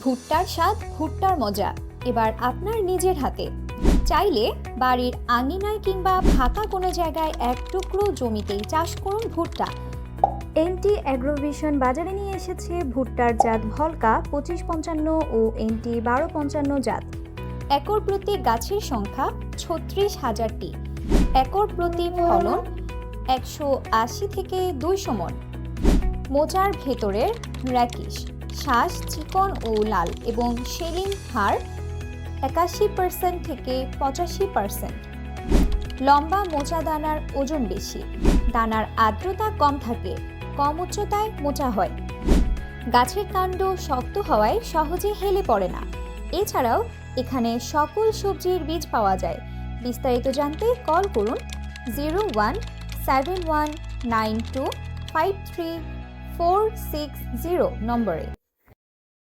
ভুট্টার স্বাদ ভুট্টার মজা। এবার আপনার নিজের হাতে। চাইলে বাড়ির আঙিনায় কিংবা ফাঁকা কোনো জায়গায় এক টুকরো জমিতেই চাষ করুন ভুট্টা। এনটি অ্যাগ্রোভিশন বাজারে নিয়ে এসেছে ভুট্টার জাত ভলকা পঁচিশ পঞ্চান্ন ও এনটি বারো পঞ্চান্ন জাত। একর প্রতি গাছের সংখ্যা ছত্রিশ হাজারটি। একর প্রতি ফলন একশো আশি থেকে দুইশো মন। মোচার ভেতরের র্যাকিশ। শ্বাস চিকন ও লাল এবং শেলিং হার একাশি পার্সেন্ট থেকে পঁচাশি পার্সেন্ট লম্বা মোচা দানার ওজন বেশি। দানার আর্দ্রতা কম থাকে, কম উচ্চতায় মোচা হয়। গাছের কাণ্ড শক্ত হওয়ায় সহজে হেলে পড়ে না। এছাড়াও এখানে সকল সবজির বীজ পাওয়া যায়। বিস্তারিত জানতে কল করুন zero one seven one nine two five three four six zero নম্বরে।